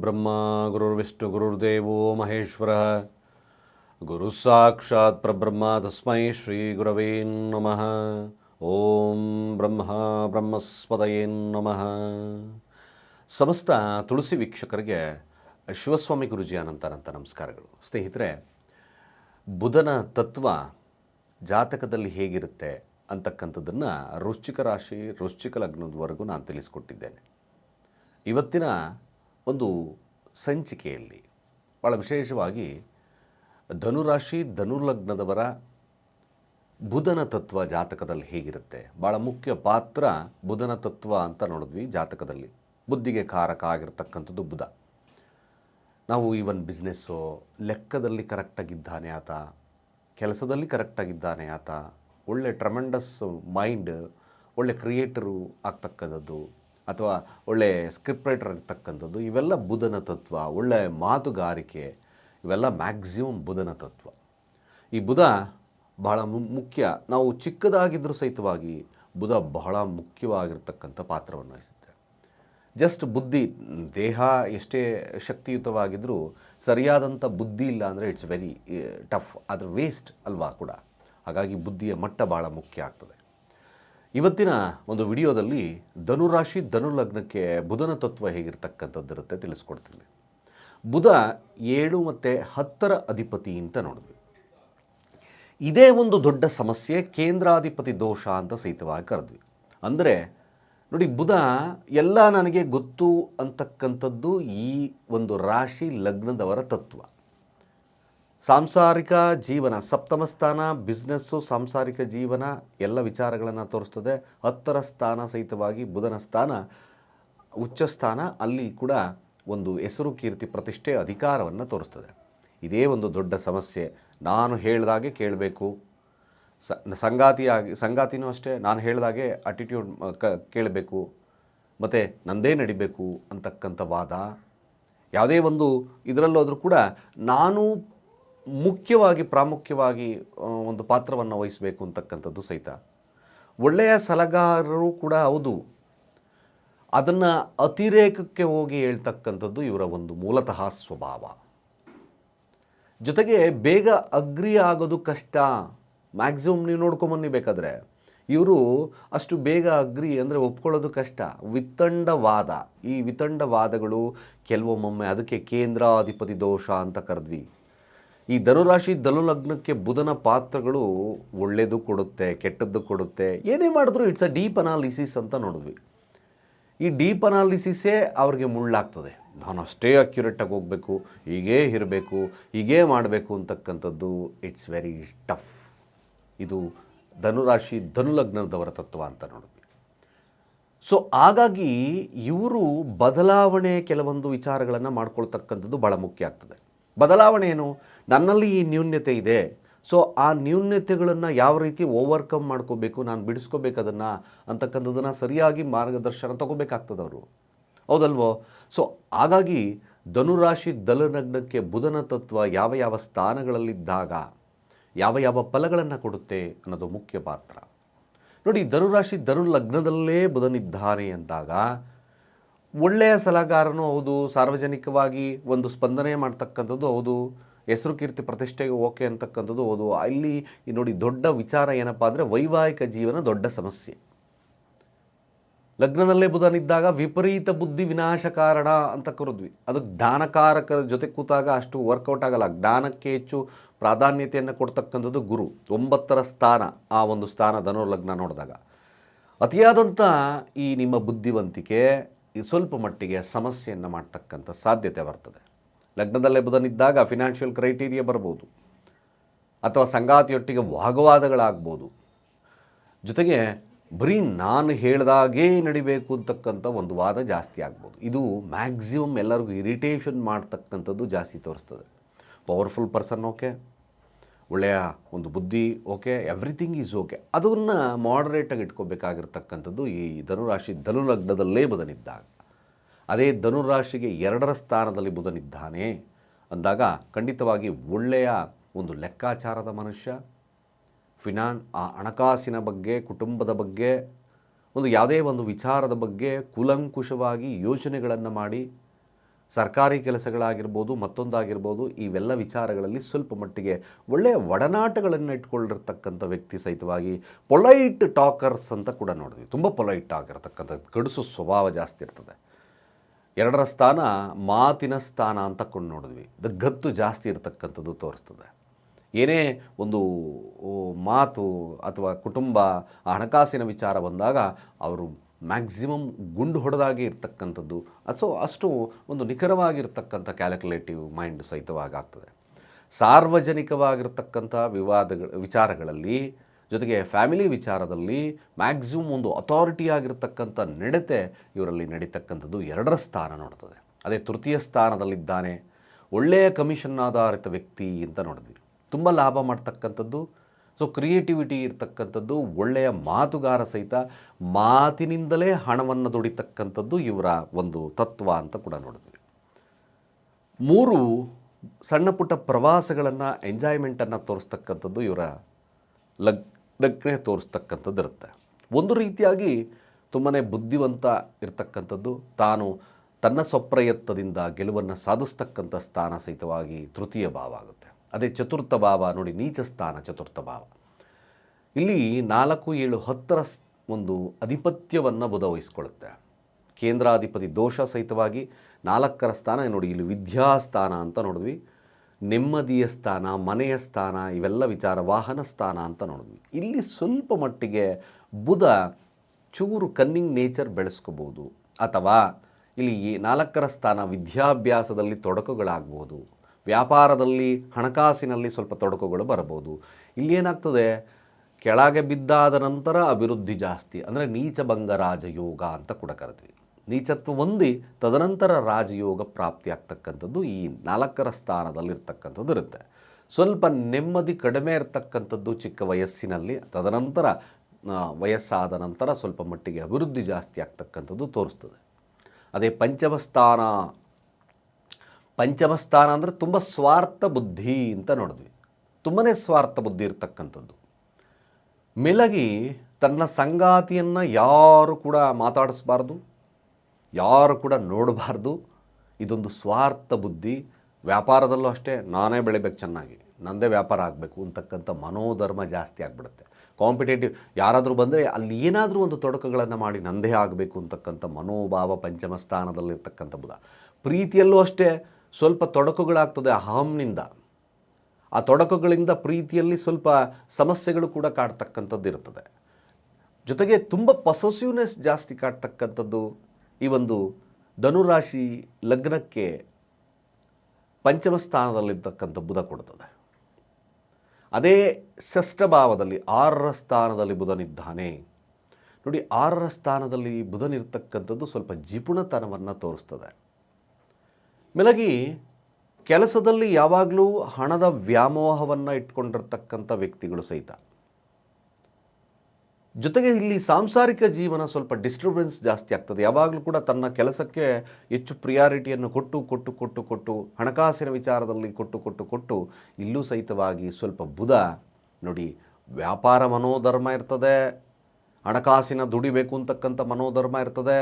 ಗುರುರ್ಬ್ರಹ್ಮ ಗುರುರ್ವಿಷ್ಣು ಗುರುರ್ದೇವೋ ಮಹೇಶ್ವರ. ಗುರು ಸಾಕ್ಷಾತ್ ಪ್ರಬ್ರಹ್ಮ, ತಸ್ಮೈ ಶ್ರೀ ಗುರವೇ ನಮಃ. ಓಂ ಬ್ರಹ್ಮ, ಬ್ರಹ್ಮಸ್ಪದಯೇ ನಮಃ. ಸಮಸ್ತ ತುಳಸಿ ವೀಕ್ಷಕರಿಗೆ ಶಿವಸ್ವಾಮಿ ಗುರುಜಿ ಅನಂತಾನಂತ ನಮಸ್ಕಾರಗಳು. ಸ್ನೇಹಿತರೆ, ಬುಧನ ತತ್ವ ಜಾತಕದಲ್ಲಿ ಹೇಗಿರುತ್ತೆ ಅಂತಕ್ಕಂಥದ್ದನ್ನು ವೃಶ್ಚಿಕ ರಾಶಿ, ವೃಶ್ಚಿಕ ಲಗ್ನದವರೆಗೂ ನಾನು ತಿಳಿಸ್ಕೊಟ್ಟಿದ್ದೇನೆ. ಇವತ್ತಿನ ಒಂದು ಸಂಚಿಕೆಯಲ್ಲಿ ಭಾಳ ವಿಶೇಷವಾಗಿ ಧನುರಾಶಿ ಧನುರ್ಲಗ್ನದವರ ಬುಧನ ತತ್ವ ಜಾತಕದಲ್ಲಿ ಹೇಗಿರುತ್ತೆ? ಭಾಳ ಮುಖ್ಯ ಪಾತ್ರ ಬುಧನ ತತ್ವ ಅಂತ ನೋಡಿದ್ವಿ ಜಾತಕದಲ್ಲಿ. ಬುದ್ಧಿಗೆ ಕಾರಕ ಆಗಿರ್ತಕ್ಕಂಥದ್ದು ಬುಧ. ನಾವು ಈವನ್ ಬಿಸ್ನೆಸ್ಸು ಲೆಕ್ಕದಲ್ಲಿ ಕರೆಕ್ಟಾಗಿದ್ದಾನೆ ಆತ, ಕೆಲಸದಲ್ಲಿ ಕರೆಕ್ಟಾಗಿದ್ದಾನೆ ಆತ, ಒಳ್ಳೆ ಟ್ರಮೆಂಡಸ್ ಮೈಂಡ್ ಒಳ್ಳೆ ಕ್ರಿಯೇಟರು ಆಗ್ತಕ್ಕಂಥದ್ದು. ಅಥವಾ ಒಳ್ಳೆ ಸ್ಕ್ರಿಪ್ಟ್ ರೈಟರ್ ಆಗ್ತಕ್ಕಂಥದ್ದು ಇವೆಲ್ಲ ಬುಧನ ತತ್ವ, ಒಳ್ಳೆ ಮಾತುಗಾರಿಕೆ, ಇವೆಲ್ಲ ಮ್ಯಾಕ್ಸಿಮಮ್ ಬುಧನ ತತ್ವ. ಈ ಬುಧ ಬಹಳ ಮುಖ್ಯ. ನಾವು ಚಿಕ್ಕದಾಗಿದ್ದರೂ ಸಹಿತವಾಗಿ ಬುಧ ಬಹಳ ಮುಖ್ಯವಾಗಿರ್ತಕ್ಕಂಥ ಪಾತ್ರವನ್ನು ವಹಿಸುತ್ತೆ. ಜಸ್ಟ್ ಬುದ್ಧಿ, ದೇಹ ಎಷ್ಟೇ ಶಕ್ತಿಯುತವಾಗಿದ್ದರೂ ಸರಿಯಾದಂಥ ಬುದ್ಧಿ ಇಲ್ಲ ಅಂದರೆ ಇಟ್ಸ್ ವೆರಿ ಟಫ್ ಅದ್ರ ವೇಸ್ಟ್ ಅಲ್ವಾ ಕೂಡ. ಹಾಗಾಗಿ ಬುದ್ಧಿಯ ಮಟ್ಟ ಭಾಳ ಮುಖ್ಯ ಆಗ್ತದೆ. ಇವತ್ತಿನ ಒಂದು ವಿಡಿಯೋದಲ್ಲಿ ಧನುರಾಶಿ ಧನುಲಗ್ನಕ್ಕೆ ಬುಧನ ತತ್ವ ಹೇಗಿರ್ತಕ್ಕಂಥದ್ದಿರುತ್ತೆ ತಿಳಿಸ್ಕೊಡ್ತೀನಿ. ಬುಧ ಏಳು ಮತ್ತು ಹತ್ತರ ಅಧಿಪತಿ ಅಂತ ನೋಡಿದ್ವಿ. ಇದೇ ಒಂದು ದೊಡ್ಡ ಸಮಸ್ಯೆ ಕೇಂದ್ರಾಧಿಪತಿ ದೋಷ ಅಂತ ಸಹಿತವಾಗಿ ಕರೆದ್ವಿ. ಅಂದರೆ ನೋಡಿ, ಬುಧ ಎಲ್ಲ ನನಗೆ ಗೊತ್ತು ಅಂತಕ್ಕಂಥದ್ದು ಈ ಒಂದು ರಾಶಿ ಲಗ್ನದವರ ತತ್ವ. ಸಾಂಸಾರಿಕ ಜೀವನ, ಸಪ್ತಮ ಸ್ಥಾನ ಬಿಸ್ನೆಸ್ಸು ಸಾಂಸಾರಿಕ ಜೀವನ, ಎಲ್ಲ ವಿಚಾರಗಳನ್ನು ತೋರಿಸ್ತದೆ. ಹತ್ತರ ಸ್ಥಾನ ಸಹಿತವಾಗಿ ಬುಧನ ಸ್ಥಾನ, ಉಚ್ಚ ಸ್ಥಾನ, ಅಲ್ಲಿ ಕೂಡ ಒಂದು ಹೆಸರು ಕೀರ್ತಿ ಪ್ರತಿಷ್ಠೆ ಅಧಿಕಾರವನ್ನು ತೋರಿಸ್ತದೆ. ಇದೇ ಒಂದು ದೊಡ್ಡ ಸಮಸ್ಯೆ. ನಾನು ಹೇಳಿದಾಗೆ ಕೇಳಬೇಕು. ಸಂಗಾತಿಯಾಗಿ, ಸಂಗಾತಿನೂ ಅಷ್ಟೇ, ನಾನು ಹೇಳಿದಾಗೆ ಅಟಿಟ್ಯೂಡ್ ಕ, ಕೇಳಬೇಕು. ಮತ್ತು ನಂದೇ ನಡಿಬೇಕು ಅಂತಕ್ಕಂಥ ವಾದ. ಯಾವುದೇ ಒಂದು ಇದರಲ್ಲೋದ್ರೂ ಕೂಡ ನಾನು ಮುಖ್ಯವಾಗಿ, ಪ್ರಾಮುಖ್ಯವಾಗಿ ಒಂದು ಪಾತ್ರವನ್ನು ವಹಿಸಬೇಕು ಅಂತಕ್ಕಂಥದ್ದು ಸಹಿತ. ಒಳ್ಳೆಯ ಸಲಗಾರರು ಕೂಡ ಹೌದು. ಅದನ್ನು ಅತಿರೇಕಕ್ಕೆ ಹೋಗಿ ಹೇಳ್ತಕ್ಕಂಥದ್ದು ಇವರ ಒಂದು ಮೂಲತಃ ಸ್ವಭಾವ. ಜೊತೆಗೆ ಬೇಗ ಅಗ್ರಿ ಆಗೋದು ಕಷ್ಟ. ಮ್ಯಾಕ್ಸಿಮಮ್ ನೀವು ನೋಡ್ಕೊಂಬನ್ನಿ ಬೇಕಾದರೆ. ಇವರು ಅಷ್ಟು ಬೇಗ ಅಗ್ರಿ ಅಂದರೆ ಒಪ್ಕೊಳ್ಳೋದು ಕಷ್ಟ. ವಿತಂಡವಾದ. ಈ ವಿತಂಡವಾದಗಳು ಕೆಲವೊಮ್ಮೊಮ್ಮೆ ಅದಕ್ಕೆ ಕೇಂದ್ರಾಧಿಪತಿ ದೋಷ ಅಂತ ಕರೆದ್ವಿ. ಈ ಧನುರಾಶಿ ಧನುಲಗ್ನಕ್ಕೆ ಬುಧನ ಪಾತ್ರಗಳು ಒಳ್ಳೆಯದು ಕೊಡುತ್ತೆ, ಕೆಟ್ಟದ್ದು ಕೊಡುತ್ತೆ. ಏನೇ ಮಾಡಿದ್ರು ಇಟ್ಸ್ ಅ ಡೀಪ್ ಅನಾಲಿಸಿಸ್ ಅಂತ ನೋಡಿದ್ವಿ. ಈ ಡೀಪ್ ಅನಾಲಿಸಿಸೇ ಅವ್ರಿಗೆ ಮುಳ್ಳಾಗ್ತದೆ. ನಾನು ಅಷ್ಟೇ ಅಕ್ಯುರೇಟಾಗಿ ಹೋಗಬೇಕು, ಹೀಗೇ ಇರಬೇಕು, ಹೀಗೇ ಮಾಡಬೇಕು ಅಂತಕ್ಕಂಥದ್ದು ಇಟ್ಸ್ ವೆರಿ ಟಫ್ ಇದು ಧನುರಾಶಿ ಧನುಲಗ್ನದವರ ತತ್ವ ಅಂತ ನೋಡಿದ್ವಿ. ಸೊ ಹಾಗಾಗಿ ಇವರು ಬದಲಾವಣೆ ಕೆಲವೊಂದು ವಿಚಾರಗಳನ್ನು ಮಾಡ್ಕೊಳ್ತಕ್ಕಂಥದ್ದು ಭಾಳ ಮುಖ್ಯ ಆಗ್ತದೆ. ಬದಲಾವಣೆ ಏನು? ನನ್ನಲ್ಲಿ ಈ ನ್ಯೂನ್ಯತೆ ಇದೆ. ಸೊ ಆ ನ್ಯೂನ್ಯತೆಗಳನ್ನು ಯಾವ ರೀತಿ ಓವರ್ಕಮ್ ಮಾಡ್ಕೋಬೇಕು, ನಾನು ಬಿಡಿಸ್ಕೋಬೇಕು ಅದನ್ನು ಅಂತಕ್ಕಂಥದ್ದನ್ನು ಸರಿಯಾಗಿ ಮಾರ್ಗದರ್ಶನ ತಗೋಬೇಕಾಗ್ತದೆ ಅವರು. ಹೌದಲ್ವೋ? ಸೊ ಹಾಗಾಗಿ ಧನುರಾಶಿ ದಲನಗ್ನಕ್ಕೆ ಬುಧನ ತತ್ವ ಯಾವ ಯಾವ ಸ್ಥಾನಗಳಲ್ಲಿದ್ದಾಗ, ಯಾವ ಯಾವ ಫಲಗಳನ್ನು ಕೊಡುತ್ತೆ ಅನ್ನೋದು ಮುಖ್ಯ ಪಾತ್ರ. ನೋಡಿ, ಧನುರಾಶಿ ಧನು ಲಗ್ನದಲ್ಲೇ ಬುಧನಿದ್ದಾನೆ ಅಂದಾಗ ಒಳ್ಳೆಯ ಸಲಹೆಗಾರನೂ ಹೌದು, ಸಾರ್ವಜನಿಕವಾಗಿ ಒಂದು ಸ್ಪಂದನೆ ಮಾಡ್ತಕ್ಕಂಥದ್ದು ಹೌದು, ಹೆಸರು ಕೀರ್ತಿ ಪ್ರತಿಷ್ಠೆಗೆ ಓಕೆ ಅಂತಕ್ಕಂಥದ್ದು ಹೌದು. ಅಲ್ಲಿ ಈ ನೋಡಿ ದೊಡ್ಡ ವಿಚಾರ ಏನಪ್ಪ ಅಂದರೆ ವೈವಾಹಿಕ ಜೀವನ ದೊಡ್ಡ ಸಮಸ್ಯೆ. ಲಗ್ನದಲ್ಲೇ ಬುಧನಿದ್ದಾಗ ವಿಪರೀತ ಬುದ್ಧಿ ವಿನಾಶ ಕಾರಣ ಅಂತ ಕರೆದ್ವಿ. ಅದು ಜ್ಞಾನಕಾರಕರ ಜೊತೆ ಕೂತಾಗ ಅಷ್ಟು ವರ್ಕೌಟ್ ಆಗಲ್ಲ. ಜ್ಞಾನಕ್ಕೆ ಹೆಚ್ಚು ಪ್ರಾಧಾನ್ಯತೆಯನ್ನು ಕೊಡ್ತಕ್ಕಂಥದ್ದು ಗುರು. ಒಂಬತ್ತರ ಸ್ಥಾನ ಆ ಒಂದು ಸ್ಥಾನ ಧನುರ್ಲಗ್ನ ನೋಡಿದಾಗ. ಅತಿಯಾದಂಥ ಈ ನಿಮ್ಮ ಬುದ್ಧಿವಂತಿಕೆ ಸ್ವಲ್ಪ ಮಟ್ಟಿಗೆ ಸಮಸ್ಯೆಯನ್ನು ಮಾಡ್ತಕ್ಕಂಥ ಸಾಧ್ಯತೆ ಬರ್ತದೆ. ಲಗ್ನದಲ್ಲೇ ಬುಧನಿದ್ದಾಗ ಫಿನಾನ್ಷಿಯಲ್ ಕ್ರೈಟೀರಿಯಾ ಬರ್ಬೋದು. ಅಥವಾ ಸಂಗಾತಿಯೊಟ್ಟಿಗೆ ವಾಗವಾದಗಳಾಗ್ಬೋದು. ಜೊತೆಗೆ ಬರೀ ನಾನು ಹೇಳ್ದಾಗೇ ನಡಿಬೇಕು ಅಂತಕ್ಕಂಥ ಒಂದು ವಾದ ಜಾಸ್ತಿ ಆಗ್ಬೋದು. ಇದು ಮ್ಯಾಕ್ಸಿಮಮ್ ಎಲ್ಲರಿಗೂ ಇರಿಟೇಷನ್ ಮಾಡ್ತಕ್ಕಂಥದ್ದು ಜಾಸ್ತಿ ತೋರಿಸ್ತದೆ. ಪವರ್ಫುಲ್ ಪರ್ಸನ್ ಓಕೆ ಒಳ್ಳೆಯ ಒಂದು ಬುದ್ಧಿ ಓಕೆ ಎವ್ರಿಥಿಂಗ್ ಈಸ್ ಓಕೆ ಅದನ್ನು ಮಾಡರೇಟಾಗಿ ಇಟ್ಕೋಬೇಕಾಗಿರ್ತಕ್ಕಂಥದ್ದು ಈ ಧನುರಾಶಿ ಧನುಲಗ್ನದಲ್ಲೇ ಬುಧನಿದ್ದಾಗ. ಅದೇ ಧನುರಾಶಿಗೆ ಎರಡರ ಸ್ಥಾನದಲ್ಲಿ ಬುಧನಿದ್ದಾನೆ ಅಂದಾಗ ಖಂಡಿತವಾಗಿ ಒಳ್ಳೆಯ ಒಂದು ಲೆಕ್ಕಾಚಾರದ ಮನುಷ್ಯ ಫಿನಾನ್ ಆ ಹಣಕಾಸಿನ ಬಗ್ಗೆ, ಕುಟುಂಬದ ಬಗ್ಗೆ, ಒಂದು ಯಾವುದೇ ಒಂದು ವಿಚಾರದ ಬಗ್ಗೆ ಕುಲಂಕುಷವಾಗಿ ಯೋಚನೆಗಳನ್ನು ಮಾಡಿ ಸರ್ಕಾರಿ ಕೆಲಸಗಳಾಗಿರ್ಬೋದು, ಮತ್ತೊಂದಾಗಿರ್ಬೋದು, ಇವೆಲ್ಲ ವಿಚಾರಗಳಲ್ಲಿ ಸ್ವಲ್ಪ ಮಟ್ಟಿಗೆ ಒಳ್ಳೆಯ ಒಡನಾಟಗಳನ್ನು ಇಟ್ಕೊಂಡಿರ್ತಕ್ಕಂಥ ವ್ಯಕ್ತಿ ಸಹಿತವಾಗಿ ಪೊಲೈಟ್ ಟಾಕರ್ಸ್ ಅಂತ ಕೂಡ ನೋಡಿದ್ವಿ. ತುಂಬ ಪೊಲೈಟ್ ಆಗಿರ್ತಕ್ಕಂಥ ಗಡುಸು ಸ್ವಭಾವ ಜಾಸ್ತಿ ಇರ್ತದೆ. ಎರಡರ ಸ್ಥಾನ ಮಾತಿನ ಸ್ಥಾನ ಅಂತ ಕೊಂಡು ನೋಡಿದ್ವಿ. ಗತ್ತು ಜಾಸ್ತಿ ಇರತಕ್ಕಂಥದ್ದು ತೋರಿಸ್ತದೆ. ಏನೇ ಒಂದು ಮಾತು ಅಥವಾ ಕುಟುಂಬ ಹಣಕಾಸಿನ ವಿಚಾರ ಬಂದಾಗ ಅವರು ಮ್ಯಾಕ್ಸಿಮಮ್ ಗುಂಡು ಹೊಡೆದಾಗೆ ಇರ್ತಕ್ಕಂಥದ್ದು. ಸೊ ಅಷ್ಟು ಒಂದು ನಿಖರವಾಗಿರ್ತಕ್ಕಂಥ ಕ್ಯಾಲ್ಕುಲೇಟಿವ್ ಮೈಂಡ್ ಸಹಿತವಾಗಿ ಆಗ್ತದೆ ಸಾರ್ವಜನಿಕವಾಗಿರ್ತಕ್ಕಂಥ ವಿವಾದಗಳ, ವಿಚಾರಗಳಲ್ಲಿ, ಜೊತೆಗೆ ಫ್ಯಾಮಿಲಿ ವಿಚಾರದಲ್ಲಿ ಮ್ಯಾಕ್ಸಿಮಮ್ ಒಂದು ಅಥಾರಿಟಿ ಆಗಿರ್ತಕ್ಕಂಥ ನಡತೆ ಇವರಲ್ಲಿ ನಡೀತಕ್ಕಂಥದ್ದು ಎರಡರ ಸ್ಥಾನ ನೋಡ್ತದೆ. ಅದೇ ತೃತೀಯ ಸ್ಥಾನದಲ್ಲಿದ್ದಾನೆ, ಒಳ್ಳೆಯ ಕಮಿಷನ್ ಆಧಾರಿತ ವ್ಯಕ್ತಿ ಅಂತ ನೋಡಿದ್ವಿ. ತುಂಬ ಲಾಭ ಮಾಡ್ತಕ್ಕಂಥದ್ದು ಸೊ ಕ್ರಿಯೇಟಿವಿಟಿ ಇರ್ತಕ್ಕಂಥದ್ದು ಒಳ್ಳೆಯ ಮಾತುಗಾರ ಸಹಿತ ಮಾತಿನಿಂದಲೇ ಹಣವನ್ನು ದುಡಿತಕ್ಕಂಥದ್ದು ಇವರ ಒಂದು ತತ್ವ ಅಂತ ಕೂಡ ನೋಡಿದ್ವಿ. ಮೂರು ಸಣ್ಣ ಪುಟ್ಟ ಪ್ರವಾಸಗಳನ್ನು ಎಂಜಾಯ್ಮೆಂಟನ್ನು ತೋರಿಸ್ತಕ್ಕಂಥದ್ದು ಇವರ ಲಗ್ ಲಗ್ನೆ ತೋರಿಸ್ತಕ್ಕಂಥದ್ದು ಇರುತ್ತೆ. ಒಂದು ರೀತಿಯಾಗಿ ತುಂಬಾ ಬುದ್ಧಿವಂತ ಇರತಕ್ಕಂಥದ್ದು, ತಾನು ತನ್ನ ಸ್ವಪ್ರಯತ್ನದಿಂದ ಗೆಲುವನ್ನು ಸಾಧಿಸ್ತಕ್ಕಂಥ ಸ್ಥಾನ ಸಹಿತವಾಗಿ ತೃತೀಯ ಭಾವ ಆಗುತ್ತೆ. ಅದೇ ಚತುರ್ಥ ಭಾವ ನೋಡಿ ನೀಚ ಸ್ಥಾನ ಚತುರ್ಥ ಭಾವ. ಇಲ್ಲಿ ನಾಲ್ಕು ಏಳು ಹತ್ತರ ಒಂದು ಅಧಿಪತ್ಯವನ್ನು ಬುಧ ವಹಿಸ್ಕೊಳ್ಳುತ್ತೆ. ಕೇಂದ್ರಾಧಿಪತಿ ದೋಷ ಸಹಿತವಾಗಿ ನಾಲ್ಕರ ಸ್ಥಾನ, ನೋಡಿ ಇಲ್ಲಿ ವಿದ್ಯಾಸ್ಥಾನ ಅಂತ ನೋಡಿದ್ವಿ. ನೆಮ್ಮದಿಯ ಸ್ಥಾನ, ಮನೆಯ ಸ್ಥಾನ, ಇವೆಲ್ಲ ವಿಚಾರ, ವಾಹನ ಸ್ಥಾನ ಅಂತ ನೋಡಿದ್ವಿ. ಇಲ್ಲಿ ಸ್ವಲ್ಪ ಮಟ್ಟಿಗೆ ಬುಧ ಚೂರು ಕನ್ನಿಂಗ್ ನೇಚರ್ ಬೆಳೆಸ್ಕೋಬೋದು. ಅಥವಾ ಇಲ್ಲಿ ನಾಲ್ಕರ ಸ್ಥಾನ ವಿದ್ಯಾಭ್ಯಾಸದಲ್ಲಿ ತೊಡಕುಗಳಾಗ್ಬೋದು. ವ್ಯಾಪಾರದಲ್ಲಿ ಹಣಕಾಸಿನಲ್ಲಿ ಸ್ವಲ್ಪ ತೊಡಕುಗಳು ಬರಬಹುದು. ಇಲ್ಲಿ ಏನಾಗ್ತದೆ? ಕೆಳಗೆ ಬಿದ್ದಾದ ನಂತರ ಅಭಿವೃದ್ಧಿ ಜಾಸ್ತಿ. ಅಂದರೆ ನೀಚ ಬಂಗರಾಜ ರಾಜಯೋಗ ಅಂತ ಕೂಡ ಕರಿತೀವಿ ನೀಚತ್ವ ಹೊಂದಿ ತದನಂತರ ರಾಜಯೋಗ ಪ್ರಾಪ್ತಿ ಆಗ್ತಕ್ಕಂಥದ್ದು ಈ ನಾಲ್ಕರ ಸ್ಥಾನದಲ್ಲಿರ್ತಕ್ಕಂಥದ್ದು ಇರುತ್ತೆ. ಸ್ವಲ್ಪ ನೆಮ್ಮದಿ ಕಡಿಮೆ ಇರತಕ್ಕಂಥದ್ದು ಚಿಕ್ಕ ವಯಸ್ಸಿನಲ್ಲಿ, ತದನಂತರ ವಯಸ್ಸಾದ ನಂತರ ಸ್ವಲ್ಪ ಮಟ್ಟಿಗೆ ಅಭಿವೃದ್ಧಿ ಜಾಸ್ತಿ ಆಗ್ತಕ್ಕಂಥದ್ದು ತೋರಿಸ್ತದೆ. ಅದೇ ಪಂಚಮ ಸ್ಥಾನ ಪಂಚಮ ಸ್ಥಾನ ಅಂದರೆ ತುಂಬ ಸ್ವಾರ್ಥ ಬುದ್ಧಿ ಅಂತ ನೋಡಿದ್ವಿ. ತುಂಬನೇ ಸ್ವಾರ್ಥ ಬುದ್ಧಿ ಇರತಕ್ಕಂಥದ್ದು. ಮಿಲಗಿ ತನ್ನ ಸಂಗಾತಿಯನ್ನು ಯಾರು ಕೂಡ ಮಾತಾಡಿಸ್ಬಾರ್ದು, ಯಾರು ಕೂಡ ನೋಡಬಾರ್ದು. ಇದೊಂದು ಸ್ವಾರ್ಥ ಬುದ್ಧಿ. ವ್ಯಾಪಾರದಲ್ಲೂ ಅಷ್ಟೇ ನಾನೇ ಬೆಳಿಬೇಕು ಚೆನ್ನಾಗಿ, ನಂದೇ ವ್ಯಾಪಾರ ಆಗಬೇಕು ಅಂತಕ್ಕಂಥ ಮನೋಧರ್ಮ ಜಾಸ್ತಿ ಆಗಿಬಿಡುತ್ತೆ. ಕಾಂಪಿಟೇಟಿವ್ ಯಾರಾದರೂ ಬಂದರೆ ಅಲ್ಲಿ ಏನಾದರೂ ಒಂದು ತೊಡಕುಗಳನ್ನು ಮಾಡಿ ನಂದೇ ಆಗಬೇಕು ಅಂತಕ್ಕಂಥ ಮನೋಭಾವ ಪಂಚಮ ಸ್ಥಾನದಲ್ಲಿರ್ತಕ್ಕಂಥ ಬುಧ. ಪ್ರೀತಿಯಲ್ಲೂ ಅಷ್ಟೇ ಸ್ವಲ್ಪ ತೊಡಕುಗಳಾಗ್ತದೆ ಅಹಂನಿಂದ. ಆ ತೊಡಕುಗಳಿಂದ ಪ್ರೀತಿಯಲ್ಲಿ ಸ್ವಲ್ಪ ಸಮಸ್ಯೆಗಳು ಕೂಡ ಕಾಡ್ತಕ್ಕಂಥದ್ದು ಇರ್ತದೆ ಜೊತೆಗೆ ತುಂಬ ಪೊಸೆಸಿವ್ನೆಸ್ ಜಾಸ್ತಿ ಕಾಡ್ತಕ್ಕಂಥದ್ದು ಈ ಒಂದು ಧನುರಾಶಿ ಲಗ್ನಕ್ಕೆ ಪಂಚಮ ಸ್ಥಾನದಲ್ಲಿರ್ತಕ್ಕಂಥ ಬುಧ ಕೊಡ್ತದೆ. ಅದೇ ಷಷ್ಠಭಾವದಲ್ಲಿ ಆರರ ಸ್ಥಾನದಲ್ಲಿ ಬುಧನಿದ್ದಾನೆ ನೋಡಿ, ಆರರ ಸ್ಥಾನದಲ್ಲಿ ಬುಧನಿರ್ತಕ್ಕಂಥದ್ದು ಸ್ವಲ್ಪ ಜಿಪುಣತನವನ್ನು ತೋರಿಸ್ತದೆ. ಮೆಲಗಿ, ಕೆಲಸದಲ್ಲಿ ಯಾವಾಗಲೂ ಹಣದ ವ್ಯಾಮೋಹವನ್ನು ಇಟ್ಕೊಂಡಿರ್ತಕ್ಕಂಥ ವ್ಯಕ್ತಿಗಳು ಸಹಿತ. ಜೊತೆಗೆ ಇಲ್ಲಿ ಸಾಂಸಾರಿಕ ಜೀವನ ಸ್ವಲ್ಪ ಡಿಸ್ಟರ್ಬೆನ್ಸ್ ಜಾಸ್ತಿ ಆಗ್ತದೆ. ಯಾವಾಗಲೂ ಕೂಡ ತನ್ನ ಕೆಲಸಕ್ಕೆ ಹೆಚ್ಚು ಪ್ರಿಯಾರಿಟಿಯನ್ನು ಕೊಟ್ಟು ಕೊಟ್ಟು ಕೊಟ್ಟು ಕೊಟ್ಟು, ಹಣಕಾಸಿನ ವಿಚಾರದಲ್ಲಿ ಕೊಟ್ಟು ಕೊಟ್ಟು ಕೊಟ್ಟು, ಇಲ್ಲೂ ಸಹಿತವಾಗಿ ಸ್ವಲ್ಪ ಬುಧ, ನೋಡಿ, ವ್ಯಾಪಾರ ಮನೋಧರ್ಮ ಇರ್ತದೆ, ಹಣಕಾಸಿನ ದುಡಿಬೇಕು ಅಂತಕ್ಕಂಥ ಮನೋಧರ್ಮ ಇರ್ತದೆ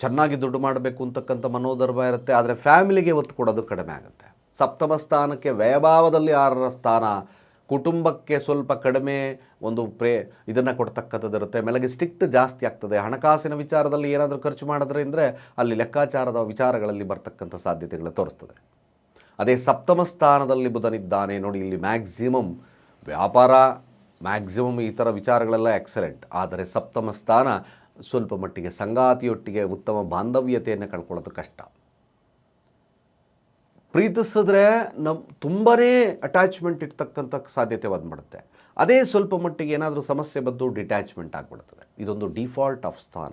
ಚೆನ್ನಾಗಿ ದುಡ್ಡು ಮಾಡಬೇಕು ಅಂತಕ್ಕಂಥ ಮನೋಧರ್ಮ ಇರುತ್ತೆ, ಆದರೆ ಫ್ಯಾಮಿಲಿಗೆ ಒತ್ತು ಕೊಡೋದು ಕಡಿಮೆ ಆಗುತ್ತೆ. ಸಪ್ತಮ ಸ್ಥಾನಕ್ಕೆ ವ್ಯಯಭಾವದಲ್ಲಿ ಆರರ ಸ್ಥಾನ, ಕುಟುಂಬಕ್ಕೆ ಸ್ವಲ್ಪ ಕಡಿಮೆ ಒಂದು ಪ್ರೇ, ಇದನ್ನು ಕೊಡ್ತಕ್ಕಂಥದ್ದು ಇರುತ್ತೆ. ಆಮೇಲೆ ಸ್ಟ್ರಿಕ್ಟ್ ಜಾಸ್ತಿ ಆಗ್ತದೆ. ಹಣಕಾಸಿನ ವಿಚಾರದಲ್ಲಿ ಏನಾದರೂ ಖರ್ಚು ಮಾಡಿದ್ರೆ ಅಲ್ಲಿ ಲೆಕ್ಕಾಚಾರದ ವಿಚಾರಗಳಲ್ಲಿ ಬರ್ತಕ್ಕಂಥ ಸಾಧ್ಯತೆಗಳು ತೋರಿಸ್ತದೆ. ಅದೇ ಸಪ್ತಮ ಸ್ಥಾನದಲ್ಲಿ ಬುಧನಿದ್ದಾನೆ ನೋಡಿ, ಇಲ್ಲಿ ಮ್ಯಾಕ್ಸಿಮಮ್ ವ್ಯಾಪಾರ, ಮ್ಯಾಕ್ಸಿಮಮ್ ಈ ಥರ ವಿಚಾರಗಳೆಲ್ಲ ಎಕ್ಸಲೆಂಟ್. ಆದರೆ ಸಪ್ತಮ ಸ್ಥಾನ ಸ್ವಲ್ಪ ಮಟ್ಟಿಗೆ ಸಂಗಾತಿಯೊಟ್ಟಿಗೆ ಉತ್ತಮ ಬಾಂಧವ್ಯತೆಯನ್ನು ಕಳ್ಕೊಳ್ಳೋದು ಕಷ್ಟ. ಪ್ರೀತಿಸಿದ್ರೆ ನಮ್ಮ ತುಂಬನೇ ಅಟ್ಯಾಚ್ಮೆಂಟ್ ಇರ್ತಕ್ಕಂಥ ಸಾಧ್ಯತೆ ಬಂದ್ಬಿಡುತ್ತೆ ಅದೇ ಸ್ವಲ್ಪ ಮಟ್ಟಿಗೆ ಏನಾದರೂ ಸಮಸ್ಯೆ ಬಂದು ಡಿಟ್ಯಾಚ್ಮೆಂಟ್ ಆಗಿಬಿಡ್ತದೆ ಇದೊಂದು ಡಿಫಾಲ್ಟ್ ಆಫ್ ಸ್ಥಾನ.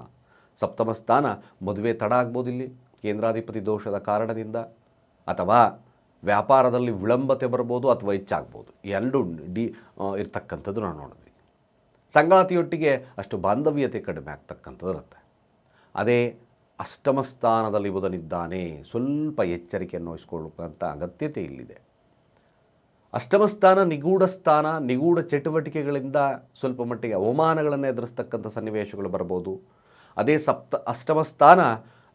ಸಪ್ತಮ ಸ್ಥಾನ, ಮದುವೆ ತಡ ಆಗ್ಬೋದು ಇಲ್ಲಿ, ಕೇಂದ್ರಾಧಿಪತಿ ದೋಷದ ಕಾರಣದಿಂದ. ಅಥವಾ ವ್ಯಾಪಾರದಲ್ಲಿ ವಿಳಂಬತೆ ಬರ್ಬೋದು ಅಥವಾ ಹೆಚ್ಚಾಗ್ಬೋದು. ಎರಡು ಡಿ ಇರ್ತಕ್ಕಂಥದ್ದು ನಾವು ನೋಡಿದ್ವಿ ಸಂಗಾತಿಯೊಟ್ಟಿಗೆ ಅಷ್ಟು ಬಾಂಧವ್ಯತೆ ಕಡಿಮೆ ಆಗ್ತಕ್ಕಂಥದ್ದು ಇರುತ್ತೆ. ಅದೇ ಅಷ್ಟಮ ಸ್ಥಾನದಲ್ಲಿ ಬುಧನಿದ್ದಾನೆ, ಸ್ವಲ್ಪ ಎಚ್ಚರಿಕೆಯನ್ನು ವಹಿಸ್ಕೊಳ್ಳುವಂಥ ಅಗತ್ಯತೆ ಇಲ್ಲಿದೆ. ಅಷ್ಟಮ ಸ್ಥಾನ, ನಿಗೂಢ ಸ್ಥಾನ, ನಿಗೂಢ ಚಟುವಟಿಕೆಗಳಿಂದ ಸ್ವಲ್ಪ ಮಟ್ಟಿಗೆ ಅವಮಾನಗಳನ್ನು ಎದುರಿಸ್ತಕ್ಕಂಥ ಸನ್ನಿವೇಶಗಳು ಬರ್ಬೋದು. ಅದೇ ಸಪ್ತ, ಅಷ್ಟಮ ಸ್ಥಾನ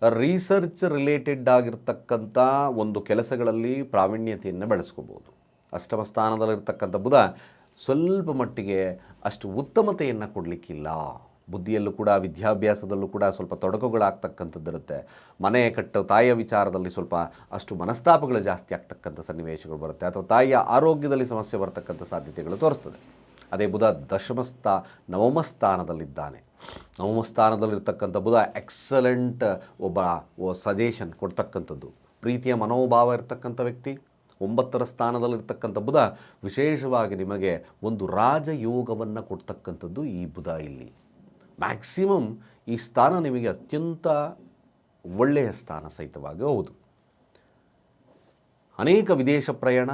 ರಿಸರ್ಚ್ ರಿಲೇಟೆಡ್ ಆಗಿರ್ತಕ್ಕಂಥ ಒಂದು ಕೆಲಸಗಳಲ್ಲಿ ಪ್ರಾವೀಣ್ಯತೆಯನ್ನು ಬೆಳೆಸ್ಕೋಬೋದು. ಅಷ್ಟಮ ಸ್ಥಾನದಲ್ಲಿರ್ತಕ್ಕಂಥ ಬುಧ ಸ್ವಲ್ಪ ಮಟ್ಟಿಗೆ ಅಷ್ಟು ಉತ್ತಮತೆಯನ್ನು ಕೊಡಲಿಕ್ಕಿಲ್ಲ. ಬುದ್ಧಿಯಲ್ಲೂ ಕೂಡ, ವಿದ್ಯಾಭ್ಯಾಸದಲ್ಲೂ ಕೂಡ ಸ್ವಲ್ಪ ತೊಡಕುಗಳಾಗ್ತಕ್ಕಂಥದ್ದಿರುತ್ತೆ. ಮನೆ ಕಟ್ಟು ತಾಯಿಯ ವಿಚಾರದಲ್ಲಿ ಸ್ವಲ್ಪ ಅಷ್ಟು ಮನಸ್ತಾಪಗಳು ಜಾಸ್ತಿ ಆಗ್ತಕ್ಕಂಥ ಸನ್ನಿವೇಶಗಳು ಬರುತ್ತೆ. ಅಥವಾ ತಾಯಿಯ ಆರೋಗ್ಯದಲ್ಲಿ ಸಮಸ್ಯೆ ಬರ್ತಕ್ಕಂಥ ಸಾಧ್ಯತೆಗಳು ತೋರಿಸ್ತದೆ. ಅದೇ ಬುಧ ದಶಮಸ್ಥ, ನವಮಸ್ಥಾನದಲ್ಲಿದ್ದಾನೆ. ನವಮಸ್ಥಾನದಲ್ಲಿರ್ತಕ್ಕಂಥ ಬುಧ ಎಕ್ಸಲೆಂಟ್ ಒಬ್ಬ ಸಜೆಷನ್ ಕೊಡ್ತಕ್ಕಂಥದ್ದು. ಪ್ರೀತಿಯ ಮನೋಭಾವ ಇರತಕ್ಕಂಥ ವ್ಯಕ್ತಿ. ಒಂಬತ್ತರ ಸ್ಥಾನದಲ್ಲಿರ್ತಕ್ಕಂಥ ಬುಧ ವಿಶೇಷವಾಗಿ ನಿಮಗೆ ಒಂದು ರಾಜಯೋಗವನ್ನು ಕೊಡ್ತಕ್ಕಂಥದ್ದು ಈ ಬುಧ ಇಲ್ಲಿ. ಮ್ಯಾಕ್ಸಿಮಮ್ ಈ ಸ್ಥಾನ ನಿಮಗೆ ಅತ್ಯಂತ ಒಳ್ಳೆಯ ಸ್ಥಾನ ಸಹಿತವಾಗಿ ಹೌದು. ಅನೇಕ ವಿದೇಶ ಪ್ರಯಾಣ,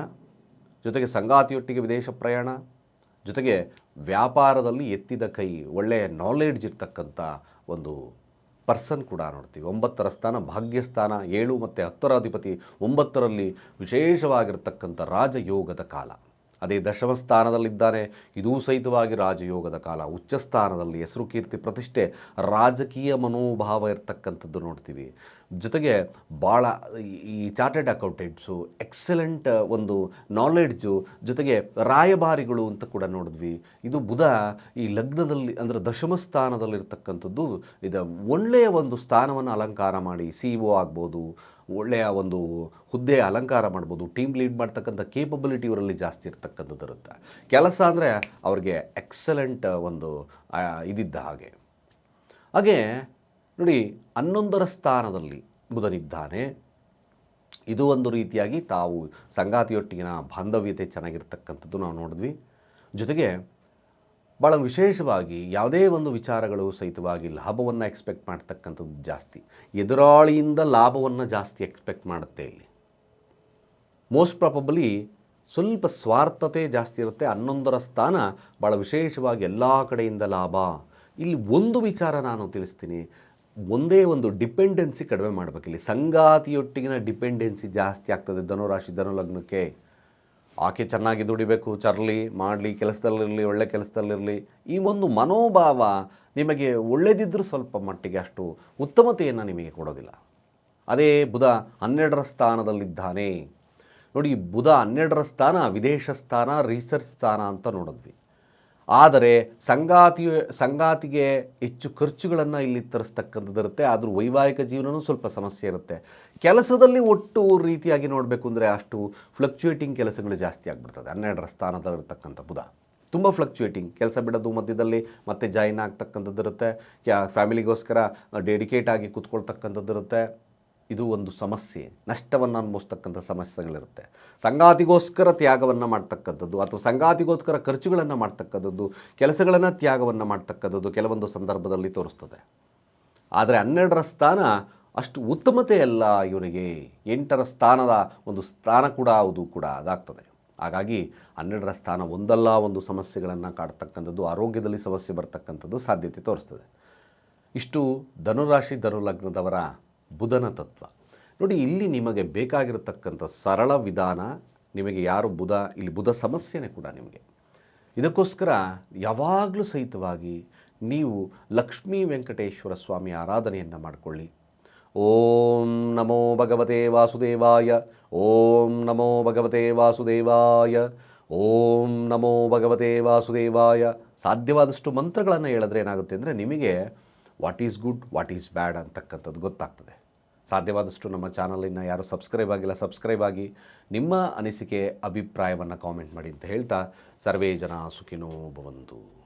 ಜೊತೆಗೆ ಸಂಗಾತಿಯೊಟ್ಟಿಗೆ ವಿದೇಶ ಪ್ರಯಾಣ, ಜೊತೆಗೆ ವ್ಯಾಪಾರದಲ್ಲಿ ಎತ್ತಿದ ಕೈ ಒಳ್ಳೆಯ ನಾಲೆಡ್ಜ್ ಇರ್ತಕ್ಕಂಥ ಒಂದು ಪರ್ಸನ್ ಕೂಡ ನೋಡ್ತೀವಿ. ಒಂಬತ್ತರ ಸ್ಥಾನ ಭಾಗ್ಯಸ್ಥಾನ ಏಳು ಮತ್ತು ಹತ್ತರ ಅಧಿಪತಿ ಒಂಬತ್ತರಲ್ಲಿ ವಿಶೇಷವಾಗಿರ್ತಕ್ಕಂಥ ರಾಜಯೋಗದ ಕಾಲ. ಅದೇ ದಶಮ ಸ್ಥಾನದಲ್ಲಿದ್ದಾನೆ. ಇದೂ ಸಹಿತವಾಗಿ ರಾಜಯೋಗದ ಕಾಲ. ಉಚ್ಚ ಸ್ಥಾನದಲ್ಲಿ ಹೆಸರು ಕೀರ್ತಿ ಪ್ರತಿಷ್ಠೆ ರಾಜಕೀಯ ಮನೋಭಾವ ಇರ್ತಕ್ಕಂಥದ್ದು ನೋಡ್ತೀವಿ. ಜೊತೆಗೆ ಭಾಳ ಈ ಚಾರ್ಟೆಡ್ ಅಕೌಂಟೆಂಟ್ಸು, ಎಕ್ಸಲೆಂಟ್ ಒಂದು ನಾಲೆಡ್ಜು, ಜೊತೆಗೆ ರಾಯಭಾರಿಗಳು ಅಂತ ಕೂಡ ನೋಡಿದ್ವಿ. ಇದು ಬುಧ ಈ ಲಗ್ನದಲ್ಲಿ ಅಂದರೆ ದಶಮ ಸ್ಥಾನದಲ್ಲಿರ್ತಕ್ಕಂಥದ್ದು, ಇದು ಒಳ್ಳೆಯ ಒಂದು ಸ್ಥಾನವನ್ನು ಅಲಂಕಾರ ಮಾಡಿ ಸಿ ಇ ಒ ಆಗ್ಬೋದು ಒಳ್ಳೆಯ ಒಂದು ಹುದ್ದೆ ಅಲಂಕಾರ ಮಾಡ್ಬೋದು ಟೀಮ್ ಲೀಡ್ ಮಾಡ್ತಕ್ಕಂಥ ಕೇಪಬಿಲಿಟಿ ಇವರಲ್ಲಿ ಜಾಸ್ತಿ ಇರ್ತಕ್ಕಂಥದ್ದು ಇರುತ್ತೆ. ಕೆಲಸ ಅಂದರೆ ಅವ್ರಿಗೆ ಎಕ್ಸಲೆಂಟ್ ಒಂದು ಇದಿದ್ದ ಹಾಗೆ. ಹಾಗೆ ನೋಡಿ, ಹನ್ನೊಂದರ ಸ್ಥಾನದಲ್ಲಿ ಬುಧನಿದ್ದಾನೆ. ಇದು ಒಂದು ರೀತಿಯಾಗಿ ತಾವು ಸಂಗಾತಿಯೊಟ್ಟಿಗಿನ ಬಾಂಧವ್ಯತೆ ಚೆನ್ನಾಗಿರ್ತಕ್ಕಂಥದ್ದು ನಾವು ನೋಡಿದ್ವಿ. ಜೊತೆಗೆ ಭಾಳ ವಿಶೇಷವಾಗಿ ಯಾವುದೇ ಒಂದು ವಿಚಾರಗಳು ಸಹಿತವಾಗಿ ಲಾಭವನ್ನು ಎಕ್ಸ್ಪೆಕ್ಟ್ ಮಾಡ್ತಕ್ಕಂಥದ್ದು ಜಾಸ್ತಿ. ಎದುರಾಳಿಯಿಂದ ಲಾಭವನ್ನು ಜಾಸ್ತಿ ಎಕ್ಸ್ಪೆಕ್ಟ್ ಮಾಡುತ್ತೆ ಇಲ್ಲಿ. ಮೋಸ್ಟ್ ಪ್ರಾಬಬಲಿ ಸ್ವಲ್ಪ ಸ್ವಾರ್ಥತೆ ಜಾಸ್ತಿ ಇರುತ್ತೆ, ಹನ್ನೊಂದರ ಸ್ಥಾನ ಭಾಳ ವಿಶೇಷವಾಗಿ ಎಲ್ಲ ಕಡೆಯಿಂದ ಲಾಭ. ಇಲ್ಲಿ ಒಂದು ವಿಚಾರ ನಾನು ತಿಳಿಸ್ತೀನಿ, ಒಂದೇ ಒಂದು ಡಿಪೆಂಡೆನ್ಸಿ ಕಡಿಮೆ ಮಾಡಬೇಕಿಲ್ಲಿ. ಸಂಗಾತಿಯೊಟ್ಟಿಗಿನ ಡಿಪೆಂಡೆನ್ಸಿ ಜಾಸ್ತಿ ಆಗ್ತದೆ, ಧನುರಾಶಿ, ಧನುಲಗ್ನಕ್ಕೆ. ಆಕೆ ಚೆನ್ನಾಗಿ ದುಡಿಬೇಕು, ಚರ್ಲಿ, ಮಾಡಲಿ, ಕೆಲಸದಲ್ಲಿರಲಿ, ಒಳ್ಳೆ ಕೆಲಸದಲ್ಲಿರಲಿ. ಈ ಒಂದು ಮನೋಭಾವ ನಿಮಗೆ ಒಳ್ಳೆದಿದ್ದರೂ ಸ್ವಲ್ಪ ಮಟ್ಟಿಗೆ ಅಷ್ಟು ಉತ್ತಮತೆಯನ್ನು ನಿಮಗೆ ಕೊಡೋದಿಲ್ಲ. ಅದೇ ಬುಧ ಹನ್ನೆರಡರ ಸ್ಥಾನದಲ್ಲಿದ್ದಾನೆ. ನೋಡಿ, ಬುಧ ಹನ್ನೆರಡರ ಸ್ಥಾನ, ವಿದೇಶ ಸ್ಥಾನ ರಿಸರ್ಚ್ ಸ್ಥಾನ ಅಂತ ನೋಡಿದ್ವಿ. ಆದರೆ ಸಂಗಾತಿ ಸಂಗಾತಿಗೆ ಹೆಚ್ಚು ಖರ್ಚುಗಳನ್ನು ಇಲ್ಲಿ ತರಿಸ್ತಕ್ಕಂಥದ್ದು ಇರುತ್ತೆ. ಆದರೂ ವೈವಾಹಿಕ ಜೀವನವೂ ಸ್ವಲ್ಪ ಸಮಸ್ಯೆ ಇರುತ್ತೆ. ಕೆಲಸದಲ್ಲಿ ಒಟ್ಟು ರೀತಿಯಾಗಿ ನೋಡಬೇಕು ಅಂದರೆ ಅಷ್ಟು ಫ್ಲಕ್ಚುಯೇಟಿಂಗ್ ಕೆಲಸಗಳು ಜಾಸ್ತಿ ಆಗಿಬಿಡ್ತದೆ. ಹನ್ನೆರಡರ ಸ್ಥಾನದಲ್ಲಿರ್ತಕ್ಕಂಥ ಬುಧ. ತುಂಬ ಫ್ಲಕ್ಚುಯೇಟಿಂಗ್ ಕೆಲಸ ಬಿಡೋದು ಮಧ್ಯದಲ್ಲಿ ಮತ್ತೆ ಜಾಯಿನ್ ಆಗ್ತಕ್ಕಂಥದ್ದು ಇರುತ್ತೆ. ಫ್ಯಾಮಿಲಿಗೋಸ್ಕರ ಡೆಡಿಕೇಟ್ ಆಗಿ ಕೂತ್ಕೊಳ್ತಕ್ಕಂಥದ್ದು ಇರುತ್ತೆ. ಇದು ಒಂದು ಸಮಸ್ಯೆ, ನಷ್ಟವನ್ನು ಅನುಭವಿಸ್ತಕ್ಕಂಥ ಸಮಸ್ಯೆಗಳಿರುತ್ತೆ. ಸಂಗಾತಿಗೋಸ್ಕರ ತ್ಯಾಗವನ್ನು ಮಾಡ್ತಕ್ಕಂಥದ್ದು ಅಥವಾ ಸಂಗಾತಿಗೋಸ್ಕರ ಖರ್ಚುಗಳನ್ನು ಮಾಡ್ತಕ್ಕಂಥದ್ದು, ಕೆಲಸಗಳನ್ನು ತ್ಯಾಗವನ್ನು ಮಾಡ್ತಕ್ಕಂಥದ್ದು ಕೆಲವೊಂದು ಸಂದರ್ಭದಲ್ಲಿ ತೋರಿಸ್ತದೆ. ಆದರೆ ಹನ್ನೆರಡರ ಸ್ಥಾನ ಅಷ್ಟು ಉತ್ತಮತೆ ಅಲ್ಲ ಇವರಿಗೆ. ಎಂಟರ ಸ್ಥಾನದ ಒಂದು ಸ್ಥಾನ ಕೂಡ ಅದು ಕೂಡ ಅದಾಗ್ತದೆ. ಹಾಗಾಗಿ ಹನ್ನೆರಡರ ಸ್ಥಾನ ಒಂದಲ್ಲ ಒಂದು ಸಮಸ್ಯೆಗಳನ್ನು ಕಾಡ್ತಕ್ಕಂಥದ್ದು, ಆರೋಗ್ಯದಲ್ಲಿ ಸಮಸ್ಯೆ ಬರ್ತಕ್ಕಂಥದ್ದು ಸಾಧ್ಯತೆ ತೋರಿಸ್ತದೆ. ಇಷ್ಟು ಧನುರಾಶಿ ಧನುಲಗ್ನದವರ ಬುಧನ ತತ್ವ. ನೋಡಿ, ಇಲ್ಲಿ ನಿಮಗೆ ಬೇಕಾಗಿರತಕ್ಕಂಥ ಸರಳ ವಿಧಾನ ನಿಮಗೆ ಯಾರು ಬುಧ, ಇಲ್ಲಿ ಬುಧ ಸಮಸ್ಯೆನೇ ಕೂಡ ನಿಮಗೆ. ಇದಕ್ಕೋಸ್ಕರ ಯಾವಾಗಲೂ ಸಹಿತವಾಗಿ ನೀವು ಲಕ್ಷ್ಮೀ ವೆಂಕಟೇಶ್ವರ ಸ್ವಾಮಿ ಆರಾಧನೆಯನ್ನು ಮಾಡಿಕೊಳ್ಳಿ. ಓಂ ನಮೋ ಭಗವತೆ ವಾಸುದೇವಾಯ, ಓಂ ನಮೋ ಭಗವತೆ ವಾಸುದೇವಾಯ, ಓಂ ನಮೋ ಭಗವತೆ ವಾಸುದೇವಾಯ. ಸಾಧ್ಯವಾದಷ್ಟು ಮಂತ್ರಗಳನ್ನು ಹೇಳಿದ್ರೆ ಏನಾಗುತ್ತೆ ಅಂದರೆ ನಿಮಗೆ what is good, what is bad ಅಂತಕ್ಕಂಥದ್ದು ಗೊತ್ತಾಗ್ತದೆ. ಸಾಧ್ಯವಾದಷ್ಟು ನಮ್ಮ ಚಾನಲಿನ ಯಾರು ಸಬ್ಸ್ಕ್ರೈಬ್ ಆಗಿಲ್ಲ, ಸಬ್ಸ್ಕ್ರೈಬ್ ಆಗಿ ನಿಮ್ಮ ಅನಿಸಿಕೆ, ಅಭಿಪ್ರಾಯವನ್ನು ಕಾಮೆಂಟ್ ಮಾಡಿ ಅಂತ ಹೇಳ್ತಾ ಸರ್ವೇ ಜನ ಸುಖಿನೋ ಭವಂತು.